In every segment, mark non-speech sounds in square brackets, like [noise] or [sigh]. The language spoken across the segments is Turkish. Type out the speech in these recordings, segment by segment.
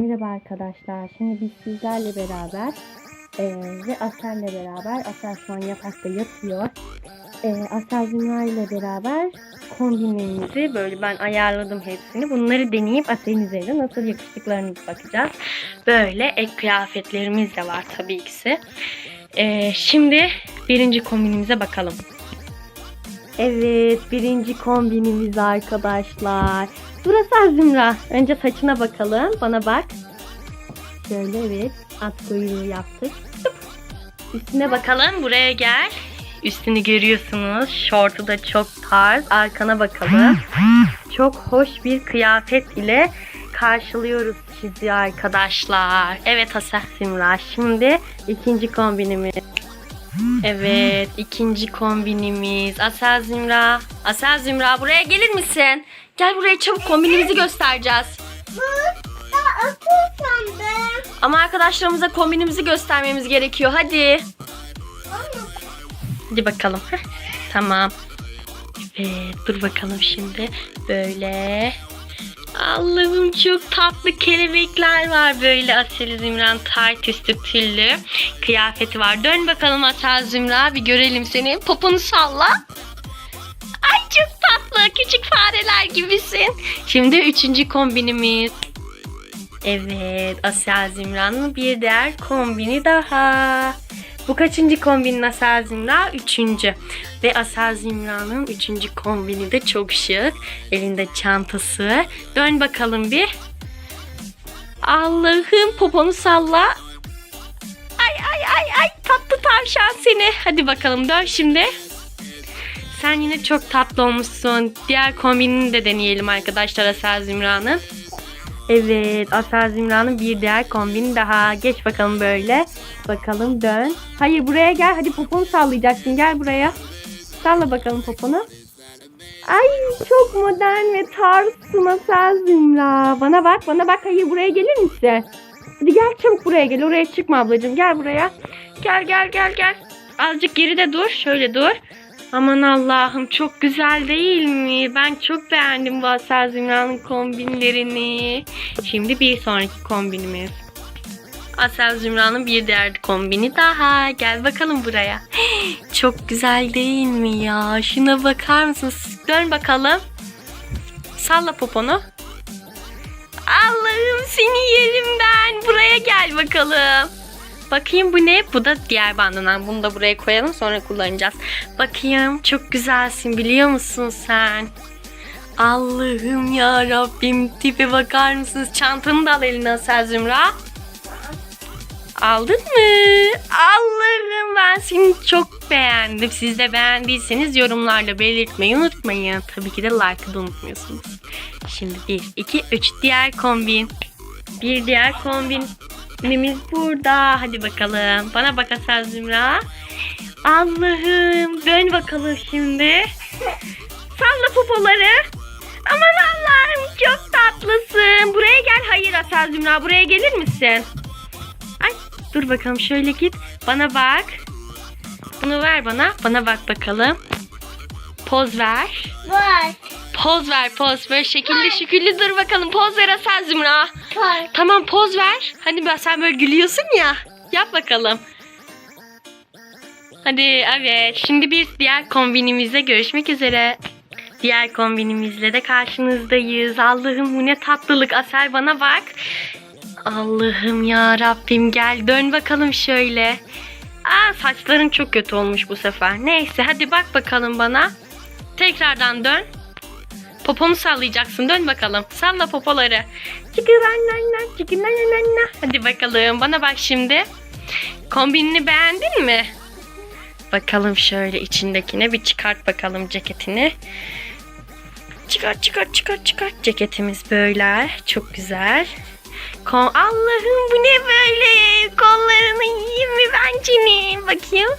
Merhaba arkadaşlar. Şimdi biz sizlerle beraber eee, ve Asel'le beraber Asel şu an yatakta yatıyor. Eee Asel Zümra ile beraber kombinlerimizi böyle ben ayarladım hepsini. Bunları deneyip Asel'in üzerine nasıl yakıştıklarını bakacağız. Böyle ek kıyafetlerimiz de var tabii ki. Eee, şimdi birinci kombinimize bakalım. Evet birinci kombinimiz arkadaşlar. Burası Zümra. Önce saçına bakalım. Bana bak. Şöyle evet. At kuyruğu yaptık. Üstüne bakalım. Buraya gel. Üstünü görüyorsunuz. Şortu da çok tarz. Arkana bakalım. Çok hoş bir kıyafet ile karşılıyoruz sizi arkadaşlar. Evet Hasan Zümra. Şimdi ikinci kombinimiz. Evet, ikinci kombinimiz. Asel Zümra. Asel Zümra buraya gelir misin? Gel buraya çabuk kombinimizi göstereceğiz. Burada otursam ben. Ama arkadaşlarımıza kombinimizi göstermemiz gerekiyor. Hadi. Hadi bakalım. [laughs] Tamam. Evet, dur bakalım şimdi. Böyle. Allah'ım çok tatlı kelebekler var böyle Asel Zümra'nın tayt üstü tüllü kıyafeti var. Dön bakalım Asel Zümra bir görelim seni. Poponu salla. Ay çok tatlı küçük fareler gibisin. Şimdi üçüncü kombinimiz. Evet Asel Zümra'nın bir diğer kombini daha. Bu kaçıncı kombinin Asel Zümra? Üçüncü. Ve Asel Zümra'nın üçüncü kombini de çok şık. Elinde çantası. Dön bakalım bir. Allah'ım poponu salla. Ay ay ay ay tatlı tavşan seni. Hadi bakalım dön şimdi. Sen yine çok tatlı olmuşsun. Diğer kombinini de deneyelim arkadaşlar Asel Zümra'nın. Evet Asel Zümra'nın bir diğer kombini daha. Geç bakalım böyle. Bakalım dön. Hayır buraya gel. Hadi poponu sallayacaksın. Gel buraya. Salla bakalım poponu. Ay çok modern ve tarzsın Asel Zümra. Bana bak bana bak. Hayır buraya gelir misin? Hadi gel çabuk buraya gel. Oraya çıkma ablacığım. Gel buraya. Gel gel gel gel. Azıcık geride dur. Şöyle dur. Aman Allah'ım çok güzel değil mi? Ben çok beğendim bu Asel Zümra'nın kombinlerini. Şimdi bir sonraki kombinimiz. Asel Zümra'nın bir diğer kombini daha. Gel bakalım buraya. [gasps] Çok güzel değil mi ya? Şuna bakar mısınız? Dön bakalım. Salla poponu. Allah'ım seni yerim ben. Buraya gel bakalım. Bakayım bu ne? Bu da diğer bandanan. Bunu da buraya koyalım sonra kullanacağız. Bakayım çok güzelsin biliyor musun sen? Allah'ım ya Rabbim tipe bakar mısınız? Çantanı da al eline Asel Zümra. Aldın mı? Allah'ım ben seni çok beğendim. Siz de beğendiyseniz yorumlarla belirtmeyi unutmayın. Tabii ki de like'ı da unutmuyorsunuz. Şimdi 1, 2, 3 diğer kombin. Bir diğer kombinimiz burada. Hadi bakalım. Bana bak Asel Zümra. Allah'ım. Dön bakalım şimdi. Salla popoları. Aman Allah'ım çok tatlısın. Buraya gel. Hayır Asel Zümra buraya gelir misin? Ay dur bakalım şöyle git. Bana bak. Bunu ver bana. Bana bak bakalım. Poz ver. Var. Poz ver poz. Böyle şekilli şükürlü dur bakalım. Poz ver Asel Zümra. Var. Tamam poz ver. Hani ben sen böyle gülüyorsun ya. Yap bakalım. Hadi evet. Şimdi bir diğer kombinimizle görüşmek üzere. Diğer kombinimizle de karşınızdayız. Allah'ım bu ne tatlılık. Asel bana bak. Allah'ım ya Rabbim gel dön bakalım şöyle. Aa saçların çok kötü olmuş bu sefer. Neyse hadi bak bakalım bana. Tekrardan dön. Poponu sallayacaksın. Dön bakalım. Salla popoları. Hadi bakalım. Bana bak şimdi. Kombinini beğendin mi? Bakalım şöyle içindekine bir çıkart bakalım ceketini. Çıkart çıkart çıkart çıkart. Ceketimiz böyle. Çok güzel. Allah'ım bu ne böyle? Kollarını yiyeyim mi ben senin? Bakayım.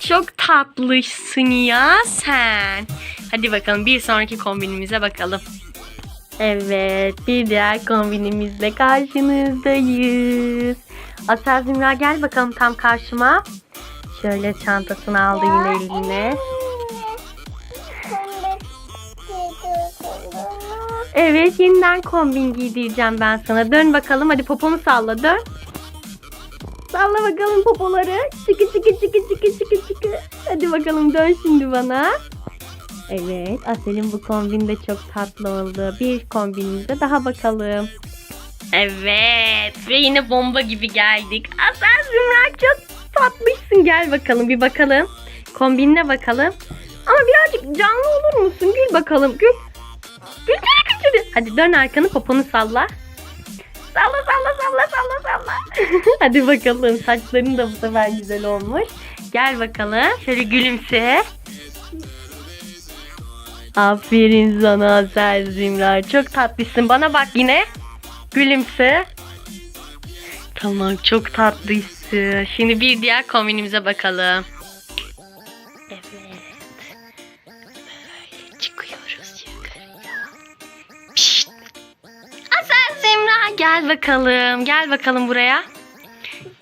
Çok tatlısın ya sen. Hadi bakalım bir sonraki kombinimize bakalım. Evet bir diğer kombinimizle karşınızdayız. Asel Zümra gel bakalım tam karşıma. Şöyle çantasını aldı yine eline. Evet yeniden kombin giydireceğim ben sana. Dön bakalım hadi poponu salla dön. Salla bakalım popoları. Çıkı çıkı çıkı çıkı çıkı çıkı. Hadi bakalım dön şimdi bana. Evet Asel'in bu kombin de çok tatlı oldu. Bir kombinimize daha bakalım. Evet ve yine bomba gibi geldik. Asel Zümra çok tatlısın. Gel bakalım bir bakalım. Kombinine bakalım. Ama birazcık canlı olur musun? Gül bakalım gül. Gül gül gül. gül. Hadi dön arkanı poponu salla. Salla salla salla salla salla. [laughs] Hadi bakalım saçların da bu sefer güzel olmuş. Gel bakalım şöyle gülümse. Aferin sana Zümra. Çok tatlısın. Bana bak yine. Gülümse. Tamam çok tatlısın. Şimdi bir diğer kombinimize bakalım. Evet. Böyle çıkıyoruz yukarıya. Pişt. Asel Semra gel bakalım. Gel bakalım buraya.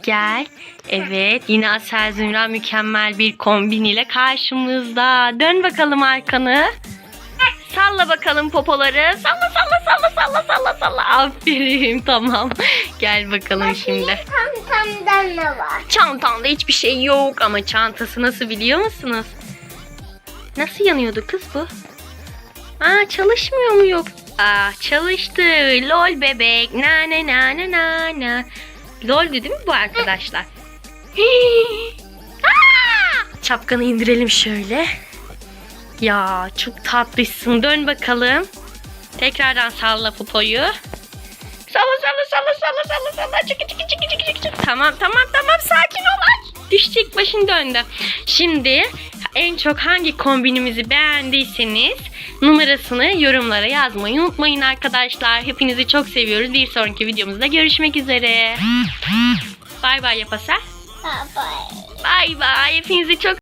Gel. Evet yine Asel Zümra mükemmel bir kombin ile karşımızda. Dön bakalım arkanı. Salla bakalım popoları. Salla salla salla salla salla salla. Aferin [laughs] tamam. Gel bakalım şimdi. Çantamda ne var? Çantanda hiçbir şey yok ama çantası nasıl biliyor musunuz? Nasıl yanıyordu kız bu? Aa çalışmıyor mu yok? Aa çalıştı. Lol bebek. Na na na na na na. Lol değil mi bu arkadaşlar? [laughs] Çapkanı indirelim şöyle. Ya çok tatlısın. Dön bakalım. Tekrardan salla popoyu. Salla salla salla salla salla salla çıkı çıkı çıkı çıkı çıkı çıkı. Tamam tamam tamam sakin ol ay. Düşecek başın döndü. Şimdi en çok hangi kombinimizi beğendiyseniz numarasını yorumlara yazmayı unutmayın arkadaşlar. Hepinizi çok seviyoruz. Bir sonraki videomuzda görüşmek üzere. Bay bay yapasar. Bye bye. Bay bay. Hepinizi çok